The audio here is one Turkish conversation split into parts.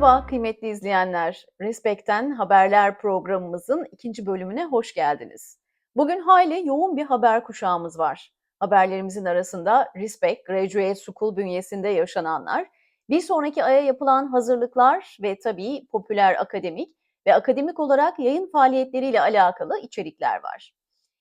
Merhaba kıymetli izleyenler. Respekten Haberler programımızın ikinci bölümüne hoş geldiniz. Bugün hayli yoğun bir haber kuşağımız var. Haberlerimizin arasında Respect Graduate School bünyesinde yaşananlar, bir sonraki aya yapılan hazırlıklar ve tabii popüler akademik ve akademik olarak yayın faaliyetleriyle alakalı içerikler var.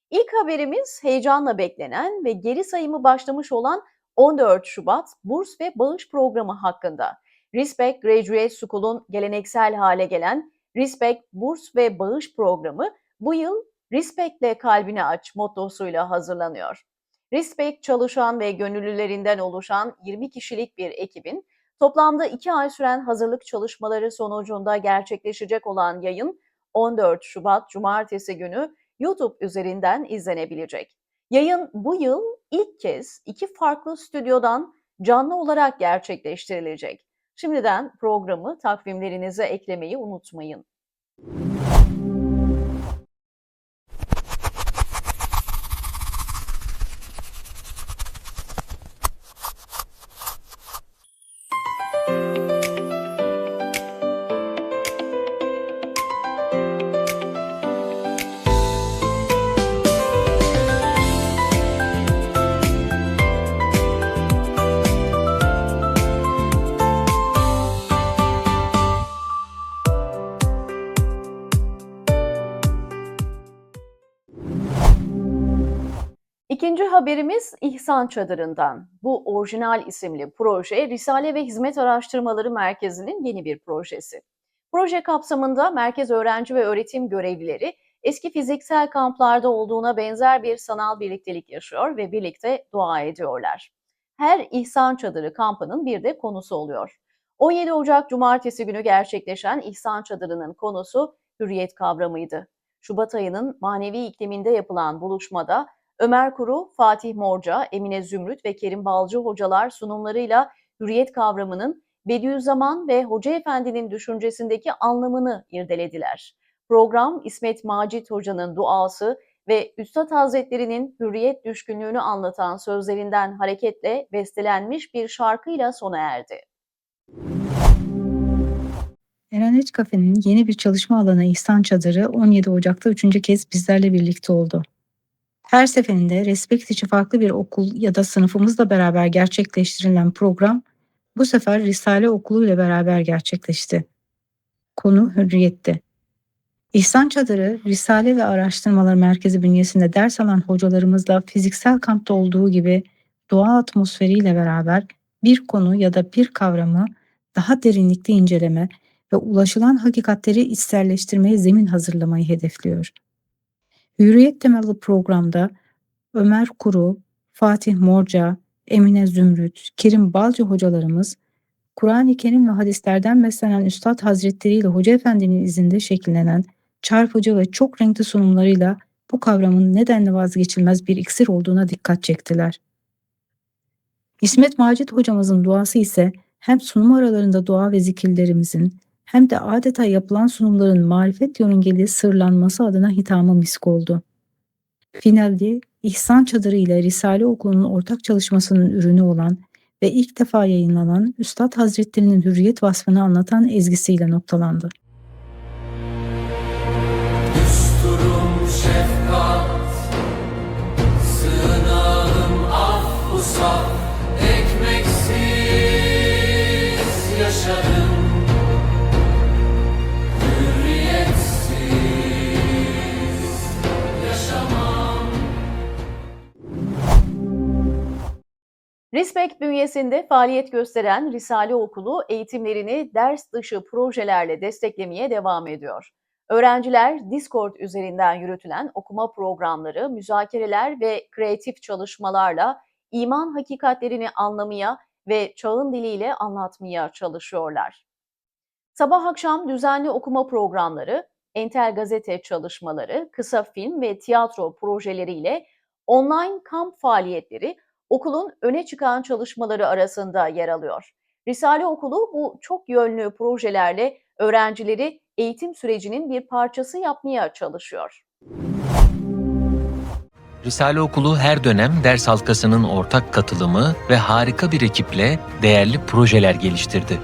İlk haberimiz heyecanla beklenen ve geri sayımı başlamış olan 14 Şubat Burs ve Bağış Programı hakkında. Respect Graduate School'un geleneksel hale gelen Respect Burs ve Bağış Programı bu yıl Respect'le kalbini aç mottosuyla hazırlanıyor. Respect çalışan ve gönüllülerinden oluşan 20 kişilik bir ekibin toplamda 2 ay süren hazırlık çalışmaları sonucunda gerçekleşecek olan yayın 14 Şubat Cumartesi günü YouTube üzerinden izlenebilecek. Yayın bu yıl ilk kez iki farklı stüdyodan canlı olarak gerçekleştirilecek. Şimdiden programı takvimlerinize eklemeyi unutmayın. Haberimiz İhsan Çadırı'ndan. Bu orijinal isimli proje Risale ve Hizmet Araştırmaları Merkezi'nin yeni bir projesi. Proje kapsamında merkez öğrenci ve öğretim görevlileri eski fiziksel kamplarda olduğuna benzer bir sanal birliktelik yaşıyor ve birlikte dua ediyorlar. Her İhsan Çadırı kampının bir de konusu oluyor. 17 Ocak Cumartesi günü gerçekleşen İhsan Çadırı'nın konusu hürriyet kavramıydı. Şubat ayının manevi ikliminde yapılan buluşmada Ömer Kuru, Fatih Morca, Emine Zümrüt ve Kerim Balcı hocalar sunumlarıyla hürriyet kavramının Bediüzzaman ve Hoca Efendi'nin düşüncesindeki anlamını irdelediler. Program İsmet Macit Hoca'nın duası ve Üstad Hazretleri'nin hürriyet düşkünlüğünü anlatan sözlerinden hareketle bestelenmiş bir şarkıyla sona erdi. Eranet Kafe'nin yeni bir çalışma alanı İhsan Çadırı 17 Ocak'ta üçüncü kez bizlerle birlikte oldu. Her seferinde Respekt içi farklı bir okul ya da sınıfımızla beraber gerçekleştirilen program bu sefer Risale Okulu ile beraber gerçekleşti. Konu hürriyetti. İhsan Çadırı, Risale ve Araştırmalar Merkezi bünyesinde ders alan hocalarımızla fiziksel kampta olduğu gibi doğa atmosferiyle beraber bir konu ya da bir kavramı daha derinlikte inceleme ve ulaşılan hakikatleri içselleştirmeye zemin hazırlamayı hedefliyor. Hürriyet temelli programda Ömer Kuru, Fatih Morca, Emine Zümrüt, Kerim Balcı hocalarımız Kur'an-ı Kerim ve hadislerden beslenen Üstad Hazretleri ile Hoca Efendi'nin izinde şekillenen çarpıcı ve çok renkli sunumlarıyla bu kavramın nedenle vazgeçilmez bir iksir olduğuna dikkat çektiler. İsmet Macit hocamızın duası ise hem sunum aralarında dua ve zikirlerimizin hem de adeta yapılan sunumların marifet yörüngeli sırlanması adına hitamı misk oldu. Finalde İhsan Çadırı ile Risale Okulu'nun ortak çalışmasının ürünü olan ve ilk defa yayınlanan Üstad Hazretleri'nin hürriyet vasfını anlatan ezgisiyle noktalandı. Şefkat, sığınağım af bu Respect bünyesinde faaliyet gösteren Risale Okulu eğitimlerini ders dışı projelerle desteklemeye devam ediyor. Öğrenciler Discord üzerinden yürütülen okuma programları, müzakereler ve kreatif çalışmalarla iman hakikatlerini anlamaya ve çağın diliyle anlatmaya çalışıyorlar. Sabah akşam düzenli okuma programları, entel gazete çalışmaları, kısa film ve tiyatro projeleriyle online kamp faaliyetleri okulun öne çıkan çalışmaları arasında yer alıyor. Risale Okulu bu çok yönlü projelerle öğrencileri eğitim sürecinin bir parçası yapmaya çalışıyor. Risale Okulu her dönem ders halkasının ortak katılımı ve harika bir ekiple değerli projeler geliştirdi.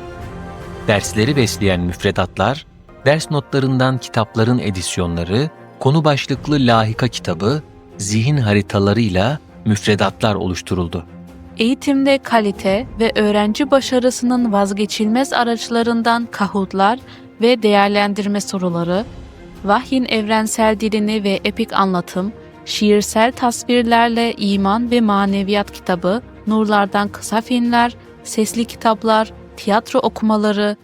dersleri besleyen müfredatlar, ders notlarından kitapların edisyonları, konu başlıklı lahika kitabı, zihin haritalarıyla müfredatlar oluşturuldu. Eğitimde kalite ve öğrenci başarısının vazgeçilmez araçlarından kahutlar ve değerlendirme soruları, vahyin evrensel dilini ve epik anlatım, şiirsel tasvirlerle iman ve maneviyat kitabı, nurlardan kısa filmler, sesli kitaplar, tiyatro okumaları,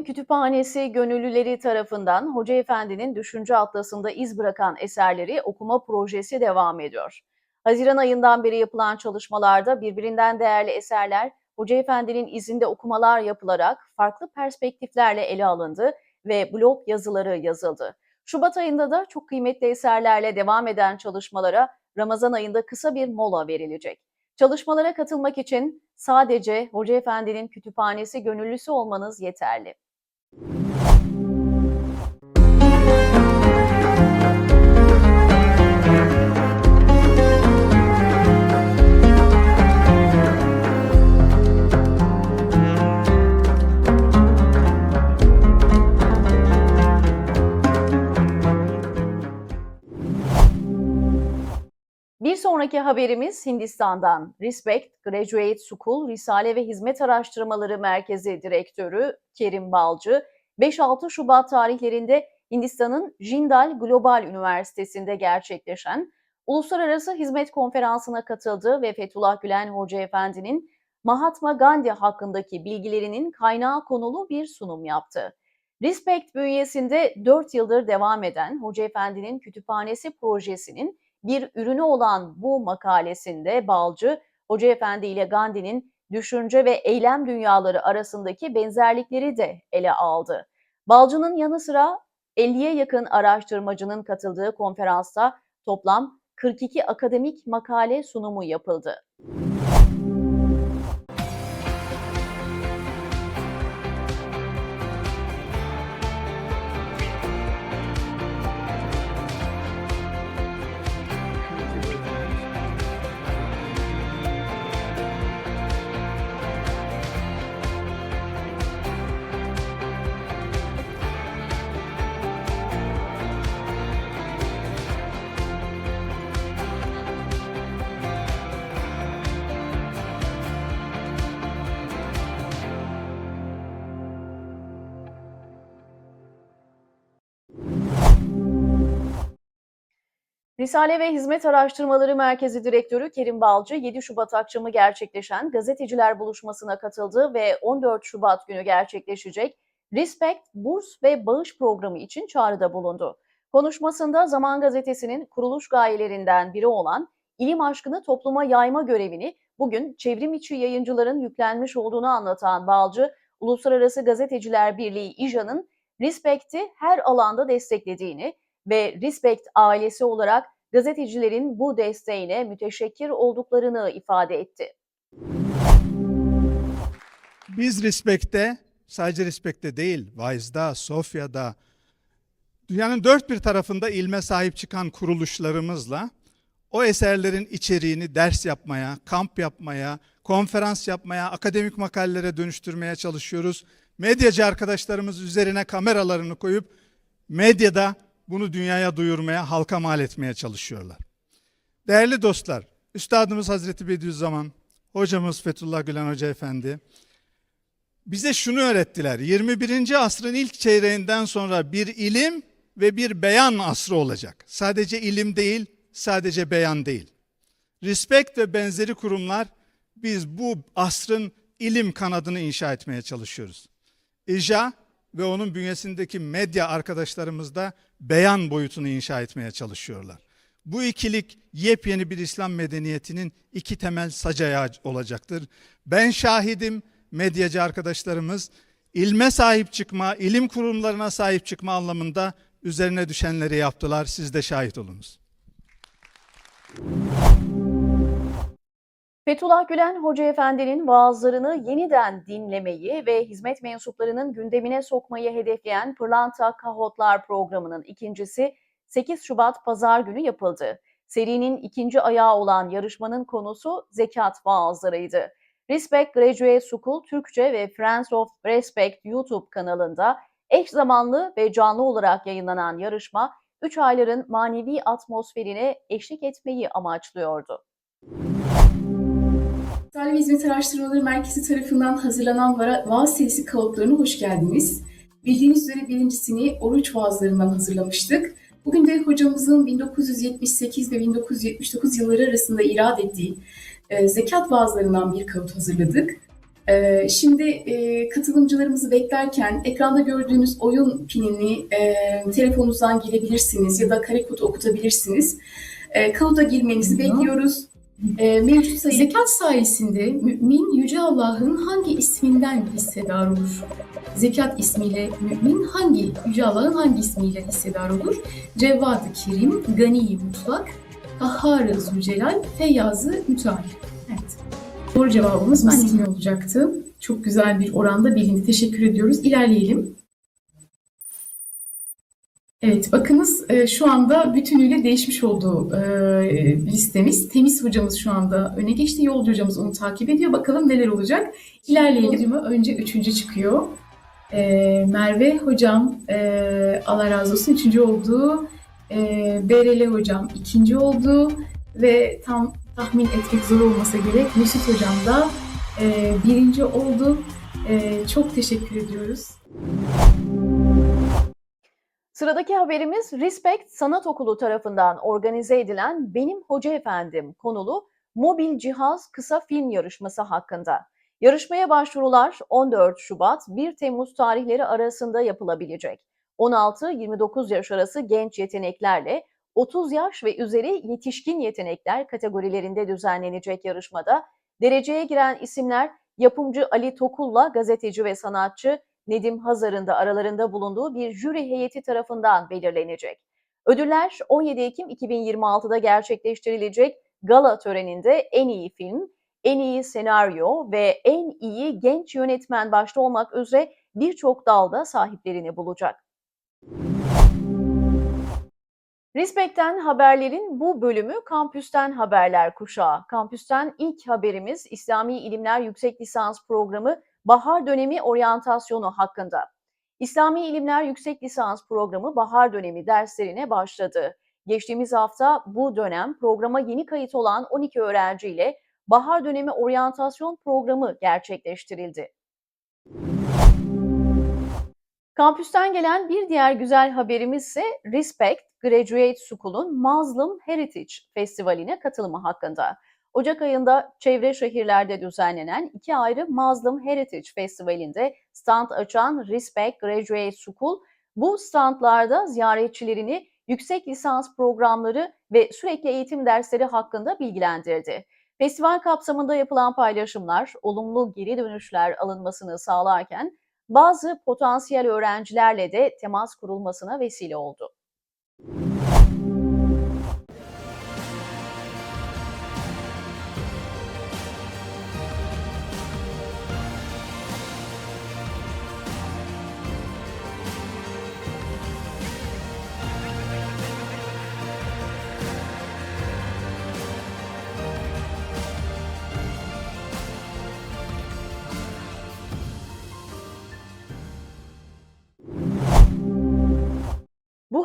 Efendi'nin kütüphanesi gönüllüleri tarafından Hoca Efendi'nin Düşünce Atlası'nda iz bırakan eserleri okuma projesi devam ediyor. Haziran ayından beri yapılan çalışmalarda birbirinden değerli eserler Hoca Efendi'nin izinde okumalar yapılarak farklı perspektiflerle ele alındı ve blog yazıları yazıldı. Şubat ayında da çok kıymetli eserlerle devam eden çalışmalara Ramazan ayında kısa bir mola verilecek. Çalışmalara katılmak için sadece Hoca Efendi'nin kütüphanesi gönüllüsü olmanız yeterli. Bir sonraki haberimiz Hindistan'dan. Respect Graduate School Risale ve Hizmet Araştırmaları Merkezi Direktörü Kerim Balcı, 5-6 Şubat tarihlerinde Hindistan'ın Jindal Global Üniversitesi'nde gerçekleşen Uluslararası Hizmet Konferansı'na katıldı ve Fethullah Gülen Hoca Efendi'nin Mahatma Gandhi hakkındaki bilgilerinin kaynağı konulu bir sunum yaptı. Respect bünyesinde 4 yıldır devam eden Hoca Efendi'nin kütüphanesi projesinin bir ürünü olan bu makalesinde Balcı, Hoca Efendi ile Gandhi'nin düşünce ve eylem dünyaları arasındaki benzerlikleri de ele aldı. Balcı'nın yanı sıra 50'ye yakın araştırmacının katıldığı konferansta toplam 42 akademik makale sunumu yapıldı. Risale ve Hizmet Araştırmaları Merkezi Direktörü Kerim Balcı, 7 Şubat akşamı gerçekleşen gazeteciler buluşmasına katıldı ve 14 Şubat günü gerçekleşecek Respect, Burs ve Bağış programı için çağrıda bulundu. Konuşmasında Zaman Gazetesi'nin kuruluş gayelerinden biri olan ilim aşkını topluma yayma görevini bugün çevrim içi yayıncıların yüklenmiş olduğunu anlatan Balcı, Uluslararası Gazeteciler Birliği İJA'nın Respect'i her alanda desteklediğini, ve Respect ailesi olarak gazetecilerin bu desteğine müteşekkir olduklarını ifade etti. Biz Respect'te, sadece Respect'te değil, Wise'da, Sofya'da, dünyanın dört bir tarafında ilme sahip çıkan kuruluşlarımızla o eserlerin içeriğini ders yapmaya, kamp yapmaya, konferans yapmaya, akademik makalelere dönüştürmeye çalışıyoruz. Medyacı arkadaşlarımız üzerine kameralarını koyup medyada bunu dünyaya duyurmaya, halka mal etmeye çalışıyorlar. Değerli dostlar, Üstadımız Hazreti Bediüzzaman, hocamız Fethullah Gülen Hoca Efendi bize şunu öğrettiler. 21. asrın ilk çeyreğinden sonra bir ilim ve bir beyan asrı olacak. Sadece ilim değil, sadece beyan değil. Respect ve benzeri kurumlar biz bu asrın ilim kanadını inşa etmeye çalışıyoruz. İJA ve onun bünyesindeki medya arkadaşlarımız da beyan boyutunu inşa etmeye çalışıyorlar. Bu ikilik yepyeni bir İslam medeniyetinin iki temel sac ayağı olacaktır. Ben şahidim, medyacı arkadaşlarımız ilme sahip çıkma, ilim kurumlarına sahip çıkma anlamında üzerine düşenleri yaptılar. Siz de şahit olunuz. Fethullah Gülen Hoca Efendi'nin vaazlarını yeniden dinlemeyi ve hizmet mensuplarının gündemine sokmayı hedefleyen Pırlanta Kahotlar programının ikincisi 8 Şubat Pazar günü yapıldı. Serinin ikinci ayağı olan yarışmanın konusu zekat vaazlarıydı. Respect Graduate School Türkçe ve Friends of Respect YouTube kanalında eş zamanlı ve canlı olarak yayınlanan yarışma, 3 ayların manevi atmosferine eşlik etmeyi amaçlıyordu. Ve Hizmet Araştırmaları Merkezi tarafından hazırlanan vaaz serisi kalıplarına hoş geldiniz. Bildiğiniz üzere birincisini oruç vaazlarından hazırlamıştık. Bugün de hocamızın 1978 ve 1979 yılları arasında irad ettiği e, zekat vaazlarından bir kalıp hazırladık. E, şimdi e, katılımcılarımızı beklerken ekranda gördüğünüz oyun pinini e, telefonunuzdan girebilirsiniz ya da kare kodu okutabilirsiniz. E, kalıba girmenizi bekliyoruz. E, mevcut sayı... Zekat sayesinde mümin Yüce Allah'ın hangi isminden hissedar olur? Zekat ismiyle mümin hangi, Yüce Allah'ın hangi ismiyle hissedar olur? Cevvad-ı Kerim, Gani-i Mutlak, Kahhar-ı Zülcelal, Feyyaz-ı Müteal. Evet. Doğru cevabımız ismi olacaktı. Çok güzel bir oranda bilindi. Teşekkür ediyoruz. İlerleyelim. Evet, bakınız e, şu anda bütünüyle değişmiş oldu e, listemiz. Temiz hocamız şu anda öne geçti. Yolcu hocamız onu takip ediyor. Bakalım neler olacak. İlerleyelim. Önce üçüncü çıkıyor. E, Merve hocam Allah razı olsun üçüncü oldu. Berele hocam ikinci oldu. Ve tam tahmin etmek zor olmasa gerek Mesut hocam da birinci oldu. Çok teşekkür ediyoruz. Sıradaki haberimiz Respect Sanat Okulu tarafından organize edilen Benim Hoca Efendim konulu mobil cihaz kısa film yarışması hakkında. Yarışmaya başvurular 14 Şubat 1 Temmuz tarihleri arasında yapılabilecek. 16-29 yaş arası genç yeteneklerle 30 yaş ve üzeri yetişkin yetenekler kategorilerinde düzenlenecek yarışmada dereceye giren isimler yapımcı Ali Tokul'la gazeteci ve sanatçı Nedim Hazar'ın da aralarında bulunduğu bir jüri heyeti tarafından belirlenecek. Ödüller 17 Ekim 2026'da gerçekleştirilecek gala töreninde en iyi film, en iyi senaryo ve en iyi genç yönetmen başta olmak üzere birçok dalda sahiplerini bulacak. Respect'ten haberlerin bu bölümü Kampüsten Haberler kuşağı. Kampüsten ilk haberimiz İslami İlimler Yüksek Lisans Programı Bahar Dönemi Oryantasyonu hakkında. İslami İlimler Yüksek Lisans Programı bahar dönemi derslerine başladı. Geçtiğimiz hafta bu dönem programa yeni kayıt olan 12 öğrenciyle bahar dönemi oryantasyon programı gerçekleştirildi. Kampüsten gelen bir diğer güzel haberimiz ise Respect Graduate School'un Muslim Heritage Festivali'ne katılımı hakkında. Ocak ayında çevre şehirlerde düzenlenen iki ayrı Muslim Heritage Festivali'nde stand açan Respect Graduate School, bu standlarda ziyaretçilerini yüksek lisans programları ve sürekli eğitim dersleri hakkında bilgilendirdi. Festival kapsamında yapılan paylaşımlar, olumlu geri dönüşler alınmasını sağlarken bazı potansiyel öğrencilerle de temas kurulmasına vesile oldu.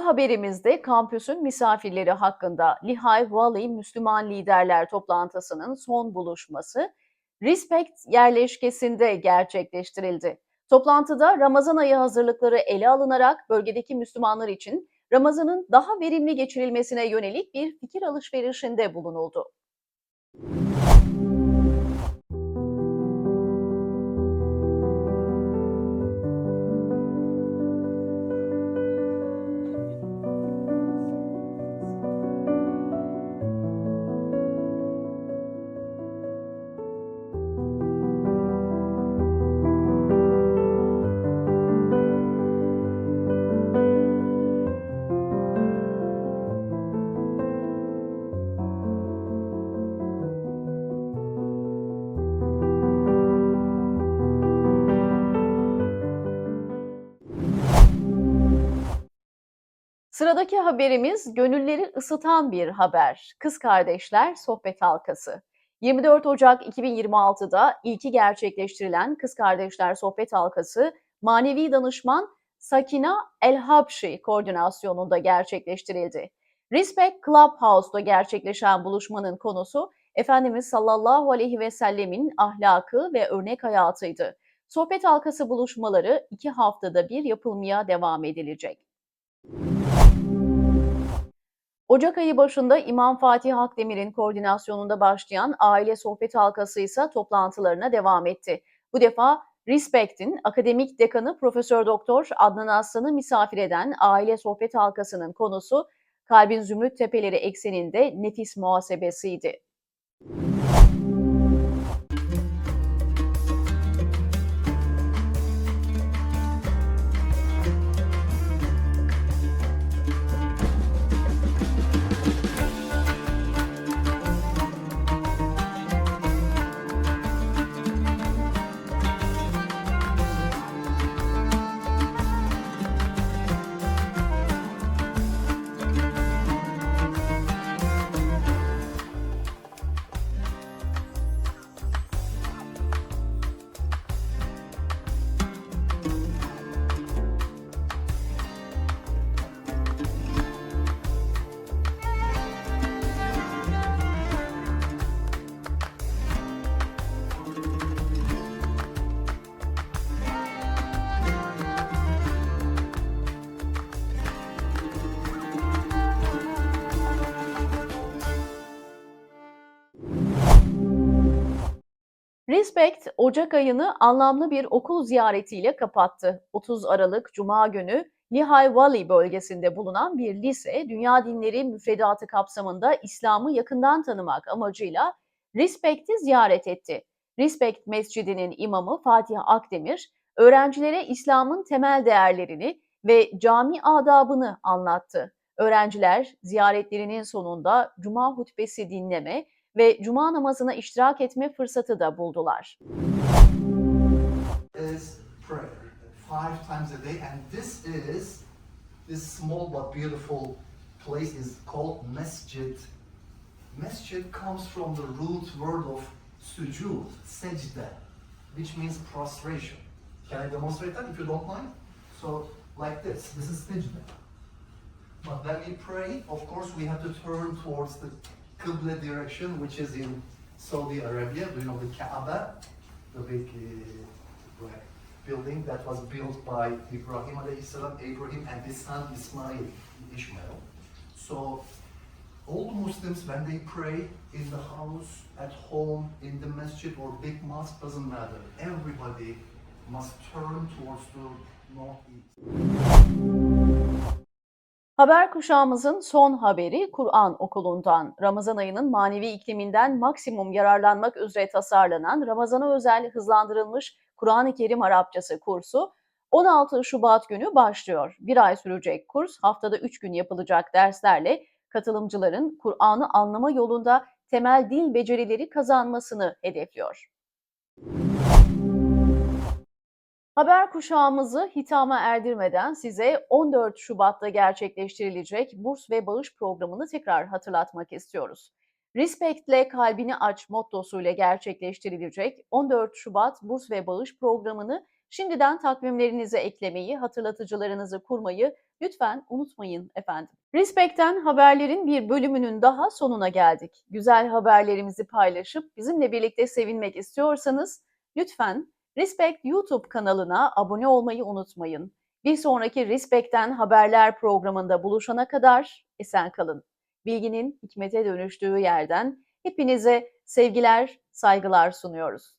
Haberimizde kampüsün misafirleri hakkında Lehigh Valley Müslüman Liderler Toplantısı'nın son buluşması Respect yerleşkesinde gerçekleştirildi. Toplantıda Ramazan ayı hazırlıkları ele alınarak bölgedeki Müslümanlar için Ramazan'ın daha verimli geçirilmesine yönelik bir fikir alışverişinde bulunuldu. Sıradaki haberimiz gönülleri ısıtan bir haber. Kız kardeşler sohbet halkası. 24 Ocak 2026'da ilki gerçekleştirilen Kız Kardeşler Sohbet Halkası manevi danışman Sakina El-Habşi koordinasyonunda gerçekleştirildi. Respect Clubhouse'da gerçekleşen buluşmanın konusu Efendimiz sallallahu aleyhi ve sellemin ahlakı ve örnek hayatıydı. Sohbet halkası buluşmaları iki haftada bir yapılmaya devam edilecek. Ocak ayı başında İmam Fatih Akdemir'in koordinasyonunda başlayan aile sohbet halkası ise toplantılarına devam etti. Bu defa Respect'in akademik dekanı Profesör Doktor Adnan Aslan'ı misafir eden aile sohbet halkasının konusu Kalbin Zümrüt Tepeleri ekseninde nefis muhasebesiydi. Respect, Ocak ayını anlamlı bir okul ziyaretiyle kapattı. 30 Aralık Cuma günü Lehigh Valley bölgesinde bulunan bir lise, dünya dinleri müfredatı kapsamında İslam'ı yakından tanımak amacıyla Respect'i ziyaret etti. Respect Mescidi'nin imamı Fatih Akdemir, öğrencilere İslam'ın temel değerlerini ve cami adabını anlattı. Öğrenciler ziyaretlerinin sonunda Cuma hutbesi dinleme ve Cuma namazına iştirak etme fırsatı da buldular. is prayer. Five times a day and this is this small but beautiful place is called masjid. Masjid comes from the root word of sujud sajda which means prostration. Can i demonstrate that if you don't mind? So like this this is sajda but when we pray of course we have to turn towards the qibla direction which is in saudi arabia do you know the kaaba the big uh, building that was built by Ibrahim salam, Abraham and his son Ismail, Ishmael. So all the Muslims when they pray in the house, at home, in the masjid or big mosque, doesn't matter. Everybody must turn towards the northeast. Haber kuşağımızın son haberi Kur'an okulundan. Ramazan ayının manevi ikliminden maksimum yararlanmak üzere tasarlanan Ramazan'a özel hızlandırılmış Kur'an-ı Kerim Arapçası kursu 16 Şubat günü başlıyor. Bir ay sürecek kurs haftada 3 gün yapılacak derslerle katılımcıların Kur'an'ı anlama yolunda temel dil becerileri kazanmasını hedefliyor. Haber kuşağımızı hitama erdirmeden size 14 Şubat'ta gerçekleştirilecek burs ve bağış programını tekrar hatırlatmak istiyoruz. Respect'le kalbini aç mottosuyla gerçekleştirilecek 14 Şubat burs ve bağış programını şimdiden takvimlerinize eklemeyi, hatırlatıcılarınızı kurmayı lütfen unutmayın efendim. Respect'ten haberlerin bir bölümünün daha sonuna geldik. Güzel haberlerimizi paylaşıp bizimle birlikte sevinmek istiyorsanız lütfen Respect YouTube kanalına abone olmayı unutmayın. Bir sonraki Respect'ten haberler programında buluşana kadar esen kalın. Bilginin hikmete dönüştüğü yerden hepinize sevgiler, saygılar sunuyoruz.